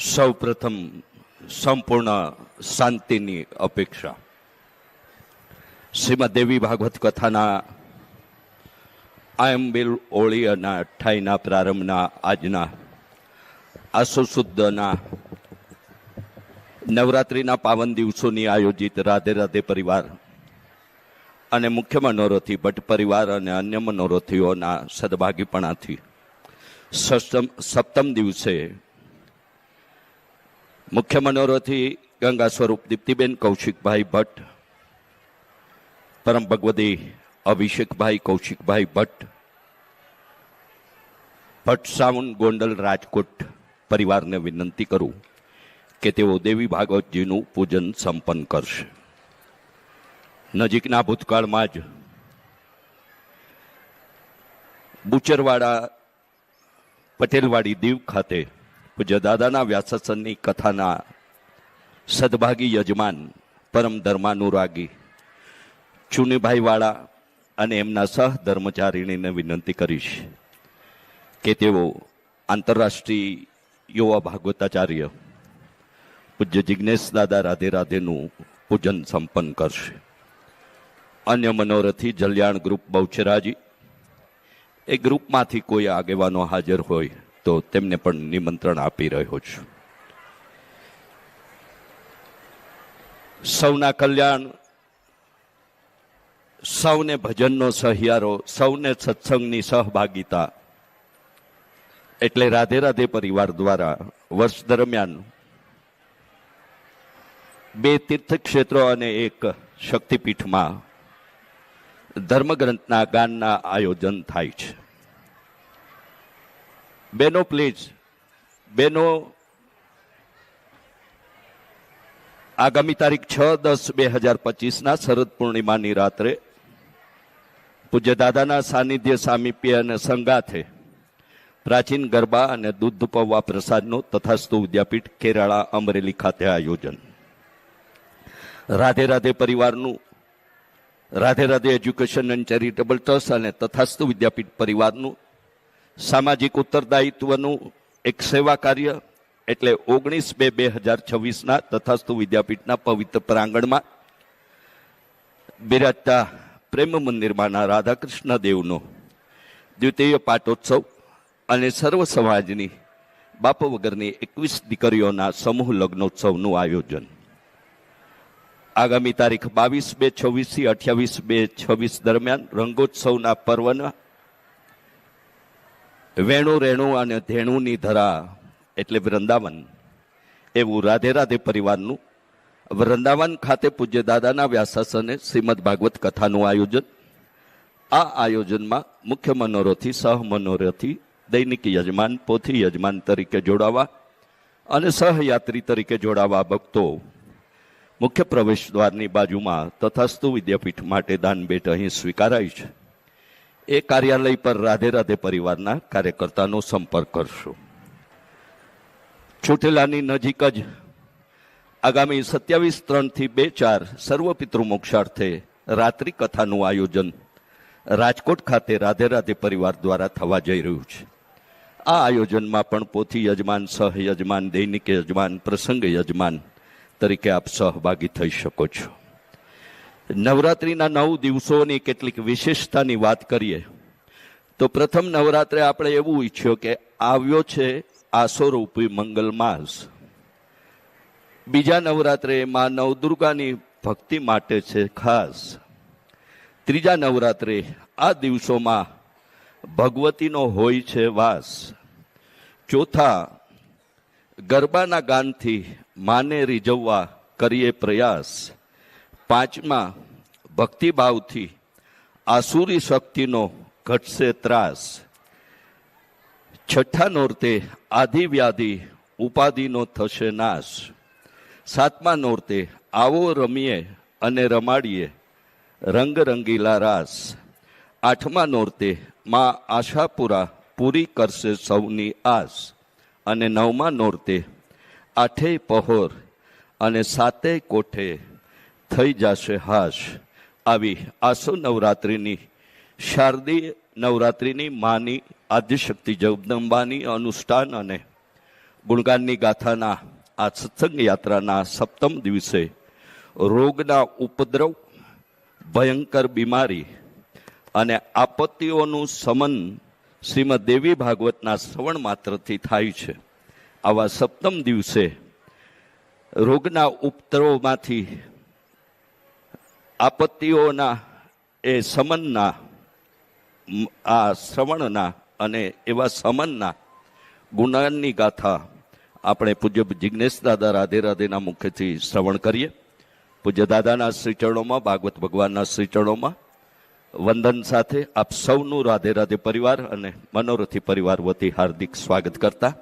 સૌ પ્રથમ સંપૂર્ણ શાંતિની અપેક્ષા. શ્રીમદ દેવી ભાગવત કથાના આયંબિલ ઓળી અને અઠ્ઠાઈના પ્રારંભના આજના આસુશુદ્ધના નવરાત્રિના પાવન દિવસોની આયોજિત રાધે રાધે પરિવાર અને મુખ્ય મનોરથી ભટ્ટ પરિવાર અને અન્ય મનોરથીઓના સદભાગીપણાથી સપ્તમ દિવસે મુખ્ય મનોરથી ગંગા સ્વરૂપ દીપ્તિબેન કૌશિકભાઈ ભટ્ટ, પરમ ભગવતી અભિષેકભાઈ કૌશિકભાઈ ભટ્ટ ભટ્ટ સાવન ગોંડલ રાજકોટ પરિવારને વિનંતી કરું કે તેઓ દેવી ભાગવતજીનું પૂજન સંપન્ન કરશે. નજીકના ભૂતકાળમાં જ બુચરવાડા પટેલવાડી દીવ ખાતે પૂજ્ય દાદાના વ્યાસસનની કથાના સદભાગી યજમાન પરમ ધર્માનુરાગી ચુનીભાઈ વાળા અને એમના સહ ધર્મચારીણીને વિનંતી કરીશ કે તેઓ આંતરરાષ્ટ્રીય યુવા ભાગવતાચાર્ય પૂજ્ય જિજ્ઞેશ દાદા રાધે રાધેનું પૂજન સંપન્ન કરશે. અન્ય મનોરથી જલ્યાણ ગ્રુપ બહુચરાજી, એ ગ્રુપમાંથી કોઈ આગેવાનો હાજર હોય તો તેમને પણ નિમંત્રણ આપી રહ્યો છું. સૌના કલ્યાણ, સૌને ભજનનો સહિયારો, સૌને સત્સંગની સહભાગિતા. એટલે રાધે રાધે પરિવાર દ્વારા વર્ષ દરમિયાન બે તીર્થક્ષેત્રો અને એક શક્તિપીઠમાં ધર્મગ્રંથના ગાનના આયોજન થાય છે. બેનો પ્લીઝ બેનો, આગામી તારીખ છ દસ બે હજાર પચીસના શરદ પૂર્ણિમાની રાત્રે પૂજ્ય દાદાના સાનિધ્ય સામીપ્ય અને સંગાથે પ્રાચીન ગરબા અને દૂધ પૌવા પ્રસાદનું તથાસ્તુ વિદ્યાપીઠ કેરાળા અમરેલી ખાતે આયોજન. રાધે રાધે પરિવારનું, Radhe Radhe education and charitable trust અને તથાસ્તુ વિદ્યાપીઠ પરિવારનું સામાજિક ઉત્તરદાયિત્વનું એક સેવા કાર્ય એટલે ઓગણીસ બે બે હજાર છવ્વીસના તથાસ્તુ વિદ્યાપીઠના પવિત્ર પ્રાંગણમાં બિરાજતા પ્રેમ મંદિરમાંના રાધાકૃષ્ણ દેવનો દ્વિતીય પાટોત્સવ અને સર્વ સમાજની બાપ વગરની એકવીસ દીકરીઓના સમૂહ લગ્નોત્સવનું આયોજન. આગામી તારીખ બાવીસ બે છવ્વીસથી અઠ્યાવીસ બે છવ્વીસ દરમિયાન રંગોત્સવના પર્વના વેણુ, રેણુ અને ધેણુની ધરા એટલે વૃંદાવન. એવું રાધે રાધે પરિવારનું વૃંદાવન ખાતે પૂજ્ય દાદાના વ્યાસાસને શ્રીમદ ભાગવત કથાનું આયોજન. આ આયોજનમાં મુખ્ય મનોરથી, સહ મનોરથી, દૈનિક યજમાન, પોથી યજમાન તરીકે જોડાવા અને સહયાત્રી તરીકે જોડાવા ભક્તો મુખ્ય પ્રવેશ દ્વારની બાજુમાં તથાસ્તુ વિદ્યાપીઠ માટે દાન ભેટ અહીં સ્વીકારાય છે. એ કાર્યાલય પર રાધે રાધે પરિવારના કાર્યકર્તાનો સંપર્ક કરશો. ચોટીલાની નજીક જ આગામી સત્યાવીસ ત્રણથી બે ચાર સર્વ પિતૃ મોક્ષાર્થે રાત્રિ કથાનું આયોજન રાજકોટ ખાતે રાધે રાધે પરિવાર દ્વારા થવા જઈ રહ્યું છે. આ આયોજનમાં પણ પોથી યજમાન, સહ યજમાન, દૈનિક યજમાન, પ્રસંગ યજમાન તરીકે આપ સહભાગી થઈ શકો છો. નવરાત્રિના નવ દિવસોની કેટલીક વિશેષતાની વાત કરીએ, તો પ્રથમ નવરાત્રે આપણે એવું ઈચ્છ્યો કે આવ્યો છે આસોરૂપી મંગલ માસ. બીજા નવરાત્રે માં નવદુર્ગાની ભક્તિ માટે છે ખાસ. ત્રીજા નવરાત્રે આ દિવસોમાં ભગવતીનો હોય છે વાસ. ચોથા, ગરબાના ગાનથી માને રીઝવવા કરીએ પ્રયાસ. પાંચમા ભક્તિભાવથી આસુરી શક્તિનો ઘટશે ત્રાસ. છઠ્ઠા નોરતે આધિ વ્યાધિ ઉપાધિનો થશે નાશ. સાતમા નોરતે આવો રમીએ અને રમાડીએ રંગરંગીલા રાસ. આઠમા નોરતે માં આશાપુરા પૂરી કરશે સૌની આસ. અને નવમા નોરતે આઠે પહોર અને સાતે કોઠે થઈ જશે હાશ. આવી આસો નવરાત્રિની શારદીય નવરાત્રિની માની, આદ્યશક્તિ જગદંબાની અનુષ્ઠાન અને ગુણગાનની ગાથાના, આ સત્સંગ યાત્રાના સપ્તમ દિવસે રોગના ઉપદ્રવ, ભયંકર બીમારી અને આપત્તિઓનું સમન શ્રીમદ દેવી ભાગવતના શ્રવણ માત્રથી થાય છે. આવા સપ્તમ દિવસે રોગના ઉપદ્રવમાંથી આપત્તિઓના એ સમનના આ શ્રવણના અને એવા સમનના ગુણાનની ગાથા આપણે પૂજ્ય જિજ્ઞેશ દાદા રાધે રાધેના મુખેથી શ્રવણ કરીએ. પૂજ્ય દાદાના શ્રીચરણોમાં, ભાગવત ભગવાનના શ્રીચરણોમાં, વંદન સાથે આપ સૌનું રાધે રાધે પરિવાર અને મનોરથી પરિવાર વતી હાર્દિક સ્વાગત કરતા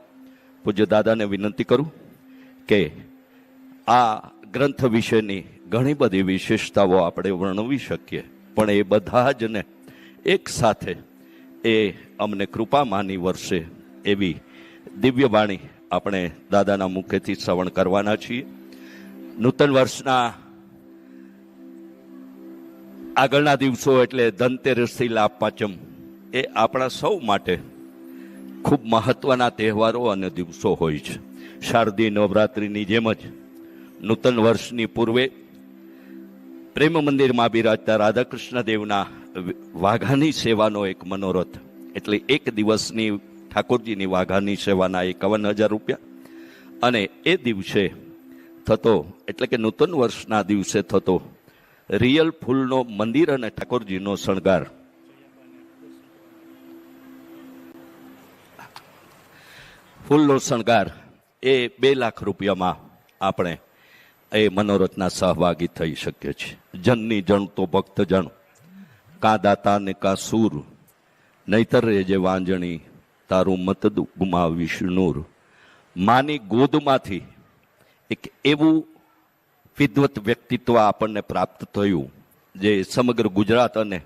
પૂજ્ય દાદાને વિનંતી કરું કે આ ગ્રંથ વિશેની ઘણી બધી વિશેષતાઓ આપણે વર્ણવી શકીએ. પણ એ બધા જ ને એક સાથે એ અમને કૃપા માની વર્ષે એવી દિવ્ય વાણી આપણે દાદાના મુખેથી શ્રવણ કરવાના છીએ. નૂતન વર્ષના આગળના દિવસો એટલે ધનતેરસથી લાભ પાંચમ એ આપણા સૌ માટે ખૂબ મહત્વના તહેવારો અને દિવસો હોય છે. શારદીય નવરાત્રિની જેમ જ નૂતન વર્ષની પૂર્વે પ્રેમ મંદિરમાં બિરાજતા રાધાકૃષ્ણ દેવના વાઘાની સેવાનો એક મનોરથ. એટલે એક દિવસની ઠાકોરજીની વાઘાની સેવાના એકાવન હજાર રૂપિયા. અને એ દિવસે થતો, એટલે કે નૂતન વર્ષના દિવસે થતો રિયલ ફૂલનો મંદિર અને ઠાકોરજીનો શણગાર. ફૂલનો શણગાર એ બે લાખ રૂપિયામાં આપણે એ મનોરથના સહભાગી થઈ શકે છે. જનની જણ તો ભક્ત જણ કા દાતા ને કા સૂર. નહીતર જે વાંજણી, તારું મત ગુમા વિષ્ણુર. માની ગોદમાંથી એક એવું વિદ્વત વ્યક્તિત્વ આપણને પ્રાપ્ત થયું, જે સમગ્ર ગુજરાત અને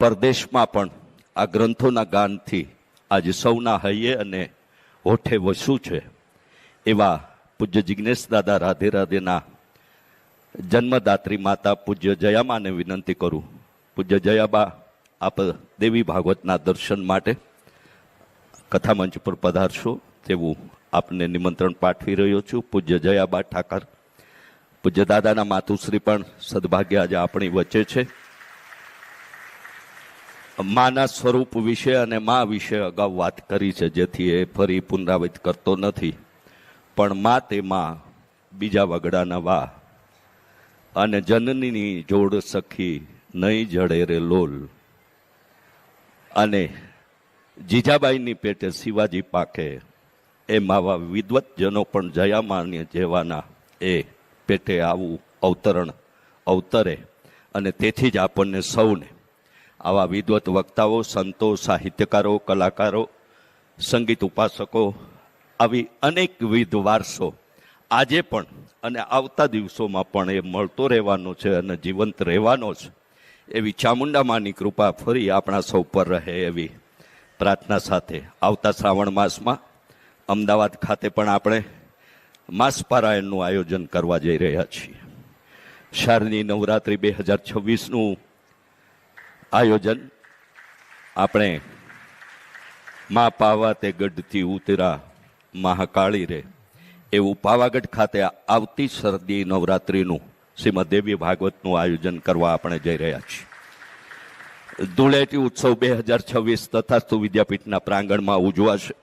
પરદેશમાં પણ આ ગ્રંથોના ગાનથી આજે સૌના હૈયે અને હોઠે વસુ છે. એવા પૂજ્ય જિજ્ઞેશ દાદા, રાધે રાધેના જન્મદાત્રી માતા પૂજ્ય જયામાને વિનંતી કરું. પૂજ્ય જયાબા, આપ દેવી ભાગવતના દર્શન માટે કથામંચ પર પધારશો તેવું આપને નિમંત્રણ પાઠવી રહ્યો છું. પૂજ્ય જયાબા ઠાકર, પૂજ્ય દાદાના માતુશ્રી પણ સદભાગ્ય આજે આપણી વચ્ચે છે. માના સ્વરૂપ વિશે અને મા વિશે અગાઉ વાત કરી છે, જેથી એ ફરી પુનરાવૃત્ત કરતો નથી. પણ મા તેમાં બીજા વગડાના વા અને જનનીની જોડ સખી નહીં જડે રે લોલ. અને જીજાબાઈની પેટે શિવાજી પાકે, એ માવા વિદ્વતજનો પણ જયામાન્ય જેવાના એ પેટે આવું અવતરણ અવતરે. અને તેથી જ આપણને સૌને આવા વિદ્વત વક્તાઓ, સંતો, સાહિત્યકારો, કલાકારો, સંગીત ઉપાસકો આવી અનેકવિધ વારસો આજે પણ અને આવતા દિવસોમાં પણ એ મળતો રહેવાનો છે અને જીવંત રહેવાનો છે. એવી ચામુંડામાની કૃપા ફરી આપણા સૌ પર રહે એવી પ્રાર્થના સાથે આવતા શ્રાવણ માસમાં અમદાવાદ ખાતે પણ આપણે માસ પારાયણનું આયોજન કરવા જઈ રહ્યા છીએ. શારની નવરાત્રિ બે હજાર છવ્વીસનું આયોજન આપણે મા પાવા તે ગઢથી ઉતરા મહાકાળી રે. એવું પાવાગઢ ખાતે આવતી શરદી નવરાત્રિનું શ્રીમદ દેવી ભાગવતનું આયોજન કરવા આપણે જઈ રહ્યા છીએ. ધૂળેટી ઉત્સવ બે હજાર છવ્વીસ તથાસ્તુ વિદ્યાપીઠના પ્રાંગણમાં ઉજવાશે.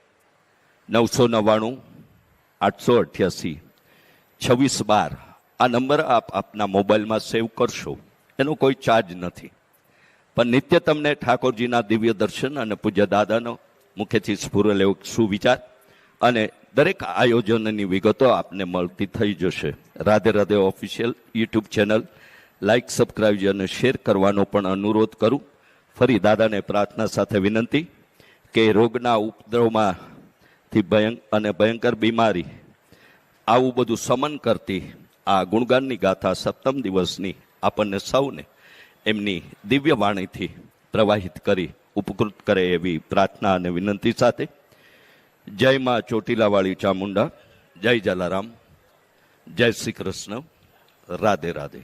નવસો નવ્વાણું, આઠસો અઠ્યાસી, છવ્વીસ બાર આ નંબર આપ આપના મોબાઈલમાં સેવ કરશો. એનો કોઈ ચાર્જ નથી. પણ નિત્ય તમને ઠાકોરજીના દિવ્ય દર્શન અને પૂજ્ય દાદાનો મુખ્યથી સ્ફુરેલ એવો સુવિચાર અને દરેક આયોજનની વિગતો આપને મળતી થઈ જશે. Radhe Radhe official YouTube channel like subscribe અને શેર કરવાનો પણ અનુરોધ કરું. ફરી દાદાને પ્રાર્થના સાથે વિનંતી કે રોગના ઉપદ્રવમાંથી ભયંક અને ભયંકર બીમારી આવું બધું સમન કરતી આ ગુણગાનની ગાથા સપ્તમ દિવસની આપણને સૌને એમની દિવ્ય વાણીથી પ્રવાહિત કરી ઉપકૃત કરે એવી પ્રાર્થના અને વિનંતી સાથે જય માં ચોટીલાવાળી ચામુંડા જય જલારામ જય શ્રી કૃષ્ણ રાધે રાધે.